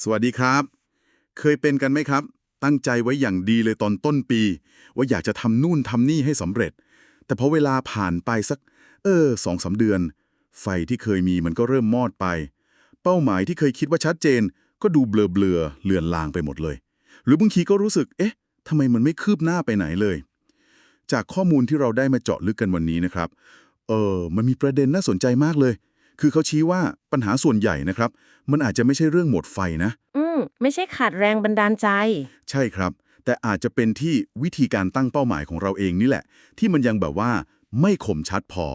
สวัสดีครับ เคยเป็นกันไหมครับ ตั้งใจไว้อย่างดีเลยตอนต้นปี ว่าอยากจะทำนู่นทำนี่ให้สำเร็จ แต่พอเวลาผ่านไปสัก เออสองสาเดือน ไฟที่เคยมีมันก็เริ่มมอดไป เป้าหมายที่เคยคิดว่าชัดเจน ก็ดูเบลอเบลอเลือนลางไปหมดเลย หรือบางทีก็รู้สึก เอ๊ะทำไมมันไม่คืบหน้าไปไหนเลย จากข้อมูลที่เราได้มาเจาะลึกกันวันนี้นะครับ เออมันมีประเด็นน่าสนใจมากเลย คือเขาชี้ว่าปัญหาส่วนใหญ่นะครับ มันอาจจะไม่ใช่เรื่องหมดไฟนะ อืมไม่ใช่ขาดแรงบันดาลใจ ใช่ครับ แต่อาจจะเป็นที่วิธีการตั้งเป้าหมายของเราเองนี่แหละ ที่มันยังแบบว่าไม่คมชัดพอ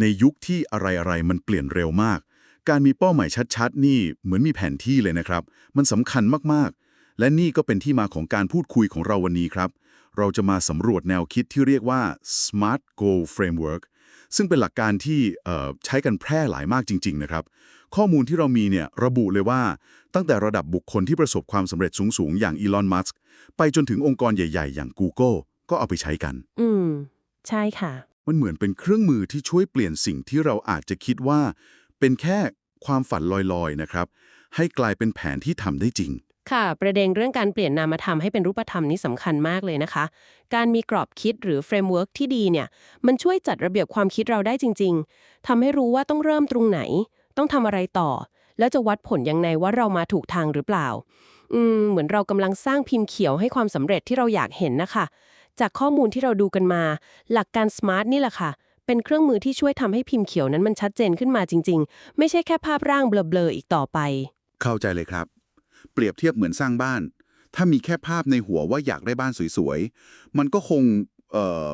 ในยุคที่อะไรๆมันเปลี่ยนเร็วมาก การมีเป้าหมายชัดๆ นี่เหมือนมีแผนที่เลยนะครับ มันสำคัญมากๆ และนี่ก็เป็นที่มาของการพูดคุยของเราวันนี้ครับ เราจะมาสำรวจแนวคิดที่เรียกว่า Smart Goal Framework ซึ่งเป็นหลักการที่เอ่อใช้กันแพร่หลายมากจริง ๆ นะครับ ข้อมูลที่เรามีเนี่ยระบุเลยว่าตั้งแต่ระดับบุคคลที่ประสบความสำเร็จสูง ๆ อย่างอีลอน มัสก์ไปจนถึงองค์กรใหญ่ ๆ อย่าง Google ก็เอาไปใช้กัน อืม ใช่ค่ะ มันเหมือนเป็นเครื่องมือที่ช่วยเปลี่ยนสิ่งที่เราอาจจะคิดว่า เป็นแค่ความฝันลอย ๆ นะครับ ให้กลายเป็นแผนที่ทำได้จริง ค่ะ ประเด็นเรื่องการเปลี่ยนนามธรรมให้เป็นรูปธรรมนี่สำคัญมากเลยนะคะ การมีกรอบคิดหรือเฟรมเวิร์กที่ดีเนี่ย มันช่วยจัดระเบียบความคิดเราได้จริง ๆ ทำให้รู้ว่าต้องเริ่มตรงไหน ต้องทำอะไรต่อ แล้วจะวัดผลยังไงว่าเรามาถูกทางหรือเปล่า อืม เหมือนเรากำลังสร้างพิมพ์เขียวให้ความสำเร็จที่เราอยากเห็นนะคะ จากข้อมูลที่เราดูกันมา หลักการ SMART นี่แหละค่ะ เป็นเครื่องมือที่ช่วยทำให้พิมพ์เขียวนั้นมันชัดเจนขึ้นมาจริง ๆ ไม่ใช่แค่ภาพร่างเบลอๆอีกต่อไป เข้าใจเลยครับ เปรียบเทียบเหมือนสร้างบ้าน ถ้ามีแค่ภาพในหัวว่าอยากได้บ้านสวยๆ มันก็คงเอ่อ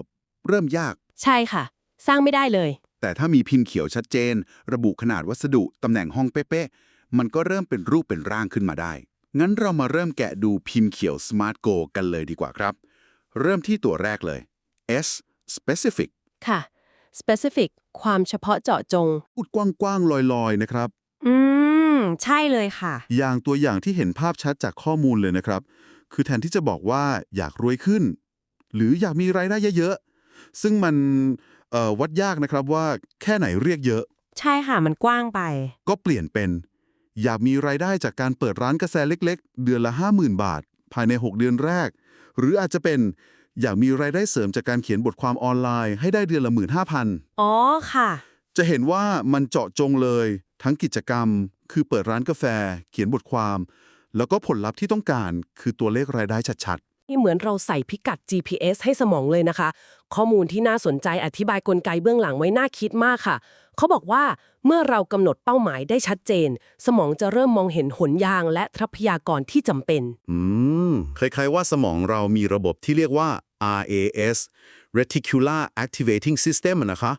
เริ่มยาก ใช่ค่ะ สร้างไม่ได้เลย แต่ถ้ามีพิมพ์เขียวชัดเจน ระบุขนาดวัสดุ ตำแหน่งห้องเป๊ะๆ มันก็เริ่มเป็นรูปเป็นร่างขึ้นมาได้ งั้นเรามาเริ่มแกะดูพิมพ์เขียว Smart Go กันเลยดีกว่าครับ เริ่มที่ตัวแรกเลย S specific ค่ะ specific ความเฉพาะเจาะจงพูดกว้างๆลอยๆ นะครับ อืม ใช่เลยค่ะ อย่างตัวอย่างที่เห็นภาพชัดจากข้อมูลเลยนะครับ คือแทนที่จะบอกว่าอยากรวยขึ้น หรืออยากมีรายได้เยอะๆ ซึ่งมันเอ่อวัดยากนะครับว่าแค่ไหนเรียกเยอะ ใช่ค่ะ มันกว้างไป ก็เปลี่ยนเป็น อยากมีรายได้จากการเปิดร้านกาแฟเล็ก ๆ เดือนละ 50,000 บาท ภายใน 6 เดือนแรก หรืออาจจะเป็นอยากมีรายได้เสริมจากการเขียนบทความออนไลน์ให้ได้เดือนละ 15,000 อ๋อค่ะ จะเห็นว่ามันเจาะจงเลย ทั้งกิจกรรม คือเปิดร้านกาแฟ เขียนบทความ แล้วก็ผลลัพธ์ที่ต้องการคือตัวเลขรายได้ชัดนี่เหมือนเราใส่พิกัด GPS ให้สมองเลยนะคะ ข้อมูลที่น่าสนใจอธิบายกลไกเบื้องหลังไว้น่าคิดมากค่ะ เขาบอกว่าเมื่อเรากำหนดเป้าหมายได้ชัดเจน สมองจะเริ่มมองเห็นหนยางและทรัพยากรที่จำเป็นๆอืม คล้ายๆว่าสมองเรามีระบบที่เรียกว่า RAS Reticular Activating System อะนะคะ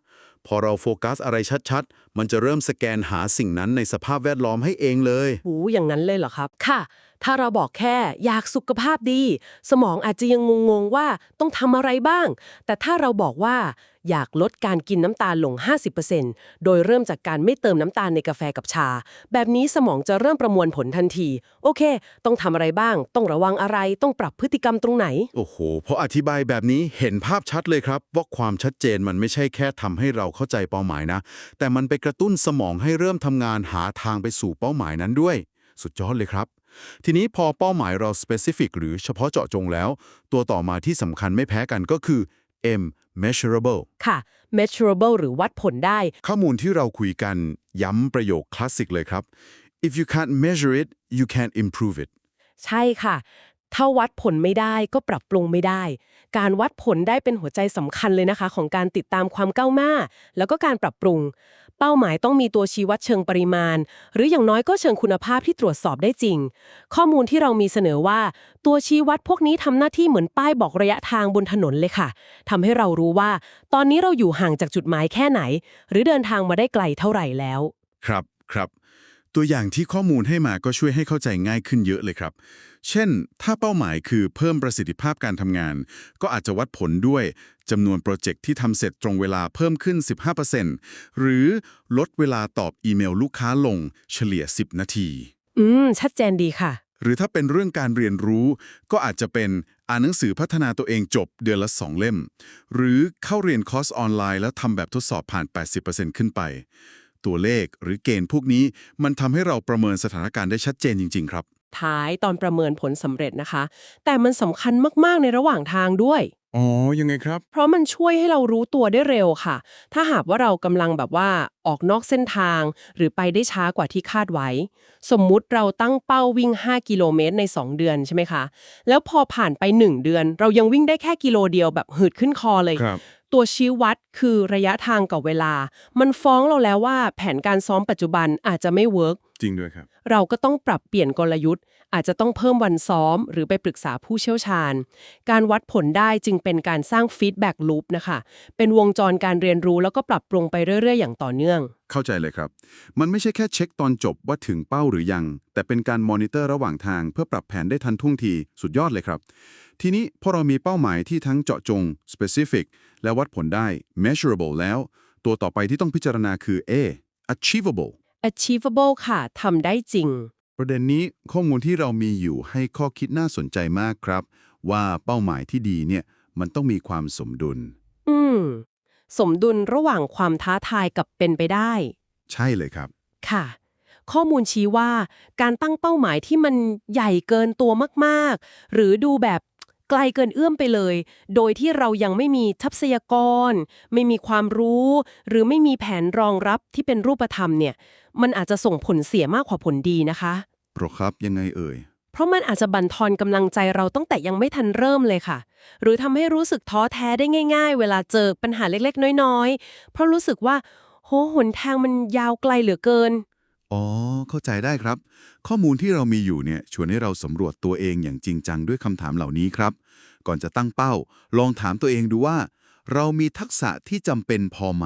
พอเราโฟกัสอะไรชัดๆ มันจะเริ่มสแกนหาสิ่งนั้นในสภาพแวดล้อมให้เองเลยหูอย่างนั้นเลยเหรอครับ ค่ะ ถ้าเราบอกแค่อยากสุขภาพดี สมองอาจจะยังงงๆว่าต้องทำอะไรบ้าง แต่ถ้าเราบอกว่า อยากลดการกินน้ำตาลลง 50%โดยเริ่มจากการไม่เติมน้ำตาลในกาแฟกับชา แบบนี้สมองจะเริ่มประมวลผลทันที โอเค ต้องทำอะไรบ้าง ต้องระวังอะไร ต้องปรับพฤติกรรมตรงไหน โอ้โหพออธิบายแบบนี้เห็นภาพชัดเลยครับ ว่าความชัดเจนมันไม่ใช่แค่ทำให้เราเข้าใจเป้าหมายนะ แต่มันไปกระตุ้นสมองให้เริ่มทำงานหาทางไปสู่เป้าหมายนั้นด้วย สุดยอดเลยครับทีนี้พอเป้าหมายเรา specific หรือเฉพาะเจาะจงแล้ว ตัวต่อมาที่สำคัญไม่แพ้กันก็คือ M measurable ค่ะ measurable หรือวัดผลได้ ข้อมูลที่เราคุยกันย้ำประโยคคลาสสิกเลยครับ if you can't measure it you can't improve it ใช่ค่ะ ถ้าวัดผลไม่ได้ก็ปรับปรุงไม่ได้ การวัดผลได้เป็นหัวใจสำคัญเลยนะคะ ของการติดตามความก้าวหน้า แล้วก็การปรับปรุง เป้าหมายต้องมีตัวชี้วัดเชิงปริมาณ หรืออย่างน้อยก็เชิงคุณภาพที่ตรวจสอบได้จริง ข้อมูลที่เรามีเสนอว่า ตัวชี้วัดพวกนี้ทำหน้าที่เหมือนป้ายบอกระยะทางบนถนนเลยค่ะทำให้เรารู้ว่า ตอนนี้เราอยู่ห่างจากจุดหมายแค่ไหน หรือเดินทางมาได้ไกลเท่าไหร่แล้ว ครับครับ ตัวอย่างที่ข้อมูลให้มาก็ช่วยให้เข้าใจง่ายขึ้นเยอะเลยครับ เช่น ถ้าเป้าหมายคือเพิ่มประสิทธิภาพการทำงาน ก็อาจจะวัดผลด้วยจำนวนโปรเจกต์ที่ทำเสร็จตรงเวลาเพิ่มขึ้น 15%หรือลดเวลาตอบอีเมลลูกค้าลงเฉลี่ย 10 นาที อืม ชัดเจนดีค่ะ หรือถ้าเป็นเรื่องการเรียนรู้ ก็อาจจะเป็นอ่านหนังสือพัฒนาตัวเองจบเดือนละ 2 เล่ม หรือเข้าเรียนคอร์สออนไลน์แล้วทำแบบทดสอบผ่าน 80%ขึ้นไป ตัวเลขหรือเกณฑ์พวกนี้ มันทำให้เราประเมินสถานการณ์ได้ชัดเจนจริง ๆ ครับ ท้ายตอนประเมินผลสำเร็จนะคะ แต่มันสำคัญมากๆในระหว่างทางด้วย อ๋อ ยังไงครับ เพราะมันช่วยให้เรารู้ตัวได้เร็วค่ะ ถ้าหากว่าเรากำลังแบบว่าออกนอกเส้นทาง หรือไปได้ช้ากว่าที่คาดไว้ สมมุติเราตั้งเป้าวิ่ง 5 กิโลเมตรใน 2 เดือนใช่ไหมคะ แล้วพอผ่านไป 1 เดือน เรายังวิ่งได้แค่กิโลเดียวแบบหืดขึ้นคอเลย ครับ ตัวชี้วัดคือระยะทางกับเวลา มันฟ้องเราแล้วว่าแผนการซ้อมปัจจุบันอาจจะไม่เวิร์ก จริงด้วยครับ เราก็ต้องปรับเปลี่ยนกลยุทธ์ อาจจะต้องเพิ่มวันซ้อม หรือไปปรึกษาผู้เชี่ยวชาญ การวัดผลได้จึงเป็นการสร้างฟีดแบ็กลูปนะคะ เป็นวงจรการเรียนรู้แล้วก็ปรับปรุงไปเรื่อย ๆ อย่างต่อเนื่อง เข้าใจเลยครับ มันไม่ใช่แค่เช็คตอนจบว่าถึงเป้าหรือยัง แต่เป็นการมอนิเตอร์ระหว่างทางเพื่อปรับแผนได้ทันท่วงทีสุดยอดเลยครับ ทีนี้พอเรามีเป้าหมายที่ทั้งเจาะจง specific และวัดผลได้ measurable แล้ว ตัวต่อไปที่ต้องพิจารณาคือ A achievable achievable ค่ะทำได้จริง ประเด็นนี้ข้อมูลที่เรามีอยู่ให้ข้อคิดน่าสนใจมากครับ ว่าเป้าหมายที่ดีเนี่ยมันต้องมีความสมดุล อืม สมดุลระหว่างความท้าทายกับเป็นไปได้ ใช่เลยครับ ค่ะ ข้อมูลชี้ว่า การตั้งเป้าหมายที่มันใหญ่เกินตัวมาก ๆ หรือดูแบบ ไกลเกินเอื้อมไปเลย โดยที่เรายังไม่มีทรัพยากร ไม่มีความรู้ หรือไม่มีแผนรองรับที่เป็นรูปธรรมเนี่ย มันอาจจะส่งผลเสียมากกว่าผลดีนะคะเพราะครับยังไงเอ่ย เพราะมันอาจจะบั่นทอนกำลังใจเราตั้งแต่ยังไม่ทันเริ่มเลยค่ะ หรือทำให้รู้สึกท้อแท้ได้ง่าย ๆ เวลาเจอปัญหาเล็กๆ น้อยๆ เพราะรู้สึกว่า โหหนทางมันยาวไกลเหลือเกิน อ๋อ เข้าใจได้ครับ ข้อมูลที่เรามีอยู่เนี่ยชวนให้เราสำรวจตัวเองอย่างจริงจังด้วยคำถามเหล่านี้ครับ ก่อนจะตั้งเป้า ลองถามตัวเองดูว่า เรามีทักษะที่จำเป็นพอไหม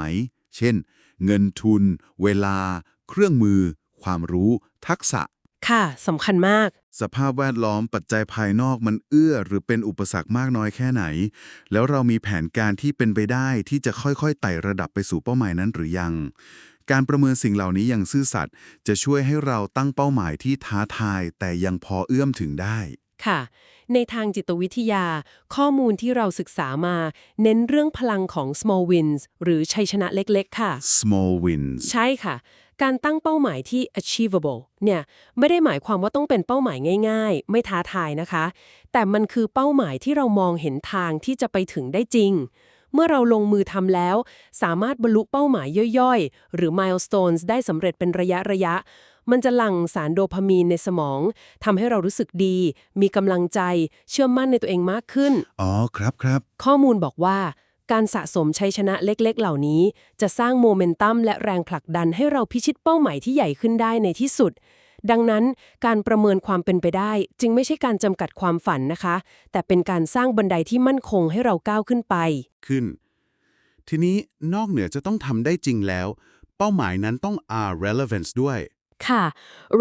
เช่น เงินทุน เวลา เครื่องมือ ความรู้ ทักษะ ค่ะสำคัญมาก สภาพแวดล้อมปัจจัยภายนอกมันเอื้อ หรือเป็นอุปสรรคมากน้อยแค่ไหน แล้วเรามีแผนการที่เป็นไปได้ที่จะค่อยๆไต่ระดับไปสู่เป้าหมายนั้นหรือยัง การประเมินสิ่งเหล่านี้อย่างซื่อสัตย์จะช่วยให้เราตั้งเป้าหมายที่ท้าทาย แต่ยังพอเอื้อมถึงได้ ค่ะ ในทางจิตวิทยา ข้อมูลที่เราศึกษามา เน้นเรื่องพลังของ small wins หรือชัยชนะเล็กๆ ค่ะ small wins ใช่ค่ะ การตั้งเป้าหมายที่ achievable เนี่ยไม่ได้หมายความว่าต้องเป็นเป้าหมายง่าย ๆ ไม่ท้าทายนะคะ แต่มันคือเป้าหมายที่เรามองเห็นทางที่จะไปถึงได้จริง เมื่อเราลงมือทำแล้ว สามารถบรรลุเป้าหมายย่อยๆ หรือ milestones ได้สำเร็จเป็นระยะระยะ มันจะหลั่งสารโดพามีนในสมองทำให้เรารู้สึกดี มีกำลังใจ เชื่อมั่นในตัวเองมากขึ้น อ๋อครับครับ ข้อมูลบอกว่าการสะสมชัยชนะเล็กๆ เหล่านี้ จะสร้างโมเมนตัมและแรงผลักดันให้เราพิชิตเป้าหมายที่ใหญ่ขึ้นได้ในที่สุด ดังนั้นการประเมินความเป็นไปได้ จึงไม่ใช่การจำกัดความฝันนะคะ แต่เป็นการสร้างบันไดที่มั่นคงให้เราก้าวขึ้นไป ขึ้น ทีนี้นอกเหนือจะต้องทำได้จริงแล้ว เป้าหมายนั้นต้อง R relevance ด้วย ค่ะ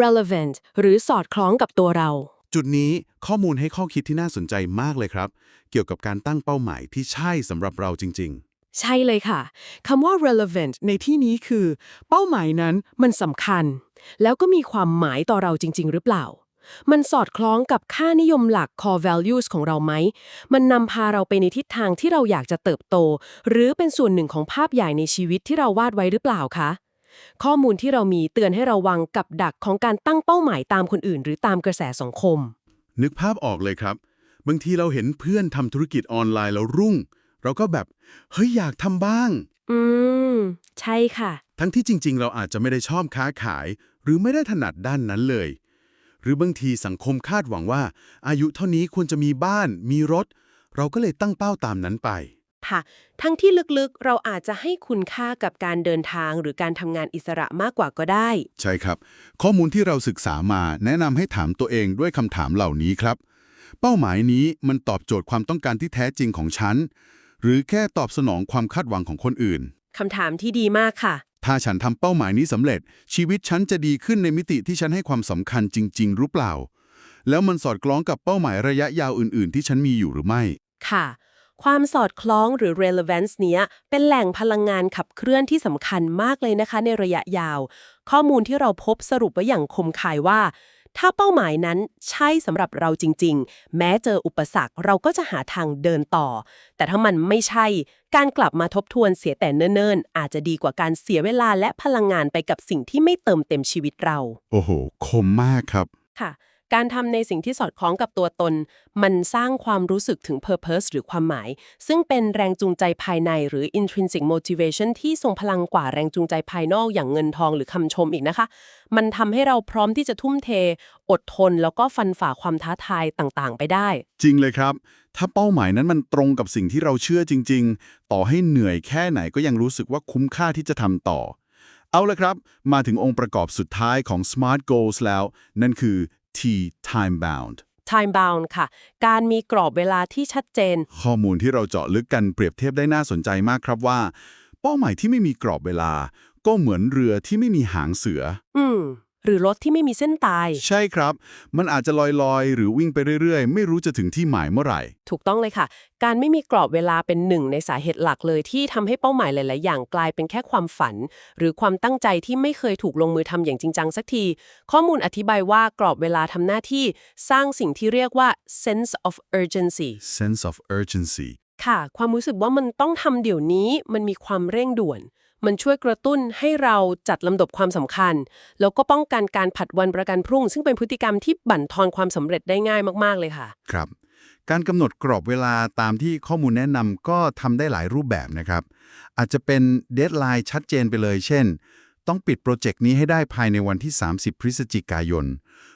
relevant หรือสอดคล้องกับตัวเรา จุดนี้ข้อมูลให้ข้อคิดที่น่าสนใจมากเลยครับ เกี่ยวกับการตั้งเป้าหมายที่ใช่สำหรับเราจริง ใช่เลยค่ะคำว่า relevant ในที่นี้คือ เป้าหมายนั้นมันสำคัญ แล้วก็มีความหมายต่อเราจริง ๆ หรือเปล่า มันสอดคล้องกับค่านิยมหลัก core values ของเราไหม มันนำพาเราไปในทิศทางที่เราอยากจะเติบโต หรือเป็นส่วนหนึ่งของภาพใหญ่ในชีวิตที่เราวาดไว้หรือเปล่าคะข้อมูลที่เรามีเตือนให้เราวังกับดักของการตั้งเป้าหมายตามคนอื่น หรือตามกระแสสังคม นึกภาพออกเลยครับ บางทีเราเห็นเพื่อนทำธุรกิจออนไลน์แล้วรุ่ง เราก็แบบ เฮ้ย อยากทำบ้าง อืม ใช่ค่ะ ทั้งที่จริง ๆ เราอาจจะไม่ได้ชอบค้าขาย หรือไม่ได้ถนัดด้านนั้นเลย หรือบางทีสังคมคาดหวังว่า อายุเท่านี้ควรจะมีบ้าน มีรถ เราก็เลยตั้งเป้าตามนั้นไป ค่ะ ทั้งที่ลึกๆ เราอาจจะให้คุณค่ากับการเดินทางหรือการทำงานอิสระมากกว่าก็ได้ ใช่ครับ ข้อมูลที่เราศึกษามาแนะนำให้ถามตัวเองด้วยคำถามเหล่านี้ครับ เป้าหมายนี้มันตอบโจทย์ความต้องการที่แท้จริงของฉัน หรือแค่ตอบสนองความคาดหวังของคนอื่น คำถามที่ดีมากค่ะ ถ้าฉันทำเป้าหมายนี้สำเร็จ ชีวิตฉันจะดีขึ้นในมิติที่ฉันให้ความสำคัญจริง ๆ หรือเปล่า แล้วมันสอดคล้องกับเป้าหมายระยะยาวอื่น ๆ ที่ฉันมีอยู่หรือไม่ ค่ะ ความสอดคล้องหรือ relevance เนี้ย เป็นแหล่งพลังงานขับเคลื่อนที่สำคัญมากเลยนะคะ ในระยะยาว ข้อมูลที่เราพบสรุปไว้อย่างคมคายว่า ถ้าเป้าหมายนั้นใช่สำหรับเราจริง ๆ แม้เจออุปสรรคเราก็จะหาทางเดินต่อ แต่ถ้ามันไม่ใช่ การกลับมาทบทวนเสียแต่เนิ่นๆ อาจจะดีกว่าการเสียเวลาและพลังงานไปกับสิ่งที่ไม่เติมเต็มชีวิตเรา โอ้โห คมมากครับค่ะ การทำในสิ่งที่สอดคล้องกับตัวตน มันสร้างความรู้สึกถึง purpose หรือความหมาย ซึ่งเป็นแรงจูงใจภายในหรือ intrinsic motivation ที่ทรงพลังกว่าแรงจูงใจภายนอกอย่างเงินทองหรือคำชมอีกนะคะ มันทำให้เราพร้อมที่จะทุ่มเท อดทน แล้วก็ฟันฝ่าความท้าทายต่างๆ ไปได้ จริงเลยครับ ถ้าเป้าหมายนั้นมันตรงกับสิ่งที่เราเชื่อจริง ๆ ต่อให้เหนื่อยแค่ไหนก็ยังรู้สึกว่าคุ้มค่าที่จะทำต่อเอาละครับ มาถึงองค์ประกอบสุดท้ายของ Smart Goals แล้ว นั่นคือ T time bound time bound ค่ะ การมีกรอบเวลาที่ชัดเจน ข้อมูลที่เราเจาะลึกกันเปรียบเทียบได้น่าสนใจมากครับว่า เป้าหมายที่ไม่มีกรอบเวลา ก็เหมือนเรือที่ไม่มีหางเสือ อืม หรือรถที่ไม่มีเส้นตาย ใช่ครับ มันอาจจะลอยๆ หรือวิ่งไปเรื่อยๆ ไม่รู้จะถึงที่หมายเมื่อไหร่ ถูกต้องเลยค่ะ การไม่มีกรอบเวลาเป็นหนึ่งในสาเหตุหลักเลยที่ทำให้เป้าหมายหลาย ๆ อย่างกลายเป็นแค่ความฝัน หรือความตั้งใจที่ไม่เคยถูกลงมือทำอย่างจริงจังสักที ข้อมูลอธิบายว่ากรอบเวลาทำหน้าที่สร้างสิ่งที่เรียกว่า sense of urgency sense of urgency ค่ะ ความรู้สึกว่ามันต้องทำเดี๋ยวนี้มันมีความเร่งด่วน มันช่วยกระตุ้นให้เราจัดลำดับความสำคัญ แล้วก็ป้องกันการผัดวันประกันพรุ่ง ซึ่งเป็นพฤติกรรมที่บั่นทอนความสำเร็จได้ง่ายมากๆเลยค่ะ ครับ การกำหนดกรอบเวลาตามที่ข้อมูลแนะนำก็ทำได้หลายรูปแบบนะครับ อาจจะเป็นเดทไลน์ชัดเจนไปเลย เช่น ต้องปิดโปรเจกต์นี้ให้ได้ภายในวันที่ 30 พฤศจิกายน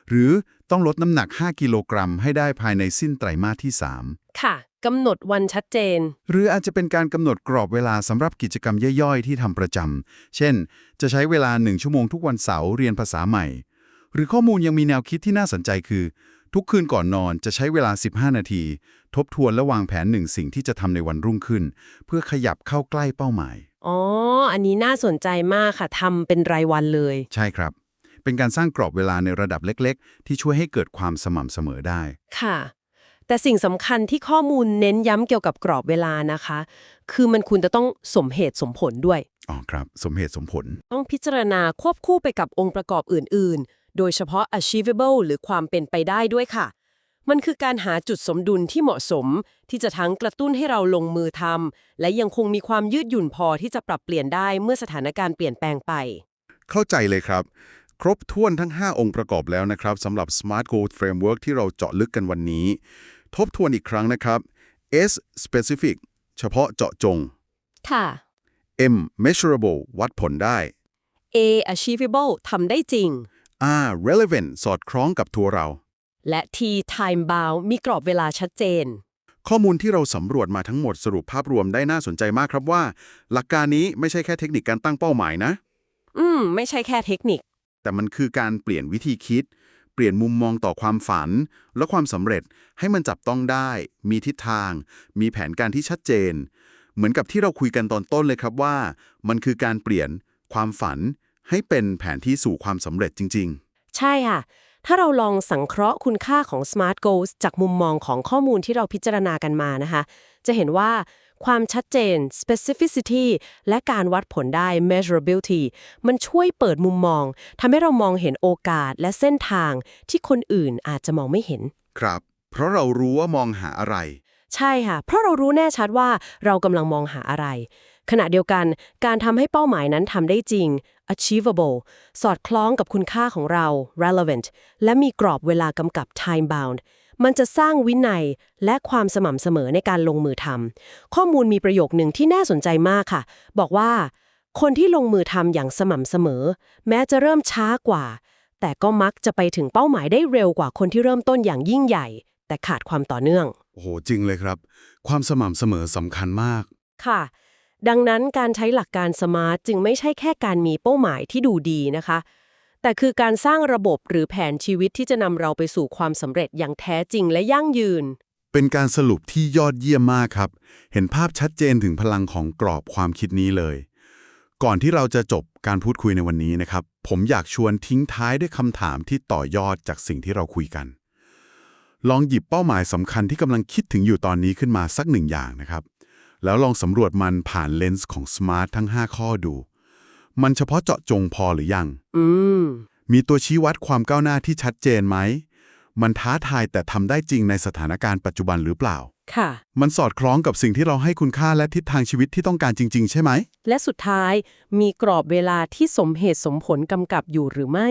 หรือต้องลดน้ำหนัก 5 กิโลกรัมให้ได้ภายในสิ้นไตรมาสที่ 3 ค่ะ กำหนดวันชัดเจน หรืออาจจะเป็นการกำหนดกรอบเวลาสำหรับกิจกรรมย่อยๆ ที่ทำประจำ เช่น จะใช้เวลา 1 ชั่วโมงทุกวันเสาร์เรียนภาษาใหม่ หรือข้อมูลยังมีแนวคิดที่น่าสนใจคือ ทุกคืนก่อนนอนจะใช้เวลา 15 นาที ทบทวนและวางแผนหนึ่งสิ่งที่จะทำในวันรุ่งขึ้น เพื่อขยับเข้าใกล้เป้าหมาย อ๋อ อันนี้น่าสนใจมากค่ะทำเป็นรายวันเลย ใช่ครับ เป็นการสร้างกรอบเวลาในระดับเล็ก ๆ ที่ช่วยให้เกิดความสม่ำเสมอได้ ค่ะ แต่สิ่งสำคัญที่ข้อมูลเน้นย้ำเกี่ยวกับกรอบเวลานะคะ คือมันควรจะต้องสมเหตุสมผลด้วย อ๋อครับ สมเหตุสมผล ต้องพิจารณาควบคู่ไปกับองค์ประกอบอื่น ๆ โดยเฉพาะ achievable หรือความเป็นไปได้ด้วยค่ะ มันคือการหาจุดสมดุลที่เหมาะสม ที่จะทั้งกระตุ้นให้เราลงมือทำและยังคงมีความยืดหยุ่นพอที่จะปรับเปลี่ยนได้เมื่อสถานการณ์เปลี่ยนแปลงไป เข้าใจเลยครับ ครบถ้วนทั้ง 5 องค์ประกอบแล้วนะครับสำหรับ Smart Goal Framework ที่เราเจาะลึกกันวันนี้ ทบทวนอีกครั้งนะครับ S specific เฉพาะเจาะจง ค่ะ M measurable วัดผลได้ A achievable ทำได้จริง R relevant สอดคล้องกับตัวเรา และ T time bound มีกรอบเวลาชัดเจน ข้อมูลที่เราสำรวจมาทั้งหมดสรุปภาพรวมได้น่าสนใจมากครับว่า หลักการนี้ไม่ใช่แค่เทคนิคการตั้งเป้าหมายนะ อืม ไม่ใช่แค่เทคนิค แต่มันคือการเปลี่ยนวิธีคิดเปลี่ยนมุมมองต่อความฝัน และความสำเร็จให้มันจับต้องได้ มีทิศทาง มีแผนการที่ชัดเจน เหมือนกับที่เราคุยกันตอนต้นเลยครับว่า มันคือการเปลี่ยนความฝันให้เป็นแผนที่สู่ความสำเร็จจริง ๆ ใช่ค่ะ ถ้าเราลองสังเคราะห์คุณค่าของ Smart Goals จากมุมมองของข้อมูลที่เราพิจารณากันมานะคะ จะเห็นว่าความชัดเจน specificity และการวัดผลได้ measurability มันช่วยเปิดมุมมองทำให้เรามองเห็นโอกาสและเส้นทางที่คนอื่นอาจจะมองไม่เห็นๆครับ เพราะเรารู้ว่ามองหาอะไร ใช่ค่ะ เพราะเรารู้แน่ชัดว่าเรากำลังมองหาอะไร ขณะเดียวกัน การทำให้เป้าหมายนั้นทำได้จริง achievable สอดคล้องกับคุณค่าของเรา relevant และมีกรอบเวลากำกับ time bound มันจะสร้างวินัยและความสม่ำเสมอในการลงมือทำข้อมูลมีประโยคหนึ่งที่น่าสนใจมากค่ะ บอกว่า คนที่ลงมือทำอย่างสม่ำเสมอ แม้จะเริ่มช้ากว่า แต่ก็มักจะไปถึงเป้าหมายได้เร็วกว่าคนที่เริ่มต้นอย่างยิ่งใหญ่ แต่ขาดความต่อเนื่อง โอ้โห จริงเลยครับ ความสม่ำเสมอสำคัญมาก ค่ะ ดังนั้นการใช้หลักการสมาร์ทจึงไม่ใช่แค่การมีเป้าหมายที่ดูดีนะคะ แต่คือการสร้างระบบหรือแผนชีวิตที่จะนำเราไปสู่ความสำเร็จอย่างแท้จริงและยั่งยืน เป็นการสรุปที่ยอดเยี่ยมมากครับ เห็นภาพชัดเจนถึงพลังของกรอบความคิดนี้เลย ก่อนที่เราจะจบการพูดคุยในวันนี้นะครับ ผมอยากชวนทิ้งท้ายด้วยคำถามที่ต่อยอดจากสิ่งที่เราคุยกัน ลองหยิบเป้าหมายสำคัญที่กำลังคิดถึงอยู่ตอนนี้ขึ้นมาสักหนึ่งอย่างนะครับ แล้วลองสำรวจมันผ่านเลนส์ของ Smart ทั้ง 5 ข้อดู มันเฉพาะเจาะจงพอหรือยัง อืม มีตัวชี้วัดความก้าวหน้าที่ชัดเจนไหม มันท้าทายแต่ทำได้จริงในสถานการณ์ปัจจุบันหรือเปล่า ค่ะ มันสอดคล้องกับสิ่งที่เราให้คุณค่าและทิศทางชีวิตที่ต้องการจริง ๆ ใช่ไหม และสุดท้ายมีกรอบเวลาที่สมเหตุสมผลกำกับอยู่หรือไม่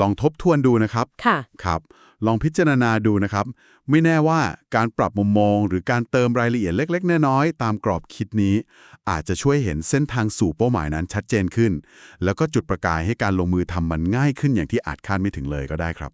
ลองทบทวนดูนะครับ ค่ะ ครับ ลองพิจารณาดูนะครับ ไม่แน่ว่าการปรับมุมมอง หรือการเติมรายละเอียดเล็ก ๆ น้อยๆตามกรอบคิดนี้ อาจจะช่วยเห็นเส้นทางสู่เป้าหมายนั้นชัดเจนขึ้น แล้วก็จุดประกายให้การลงมือทำมันง่ายขึ้นอย่างที่อาจคาดไม่ถึงเลยก็ได้ครับ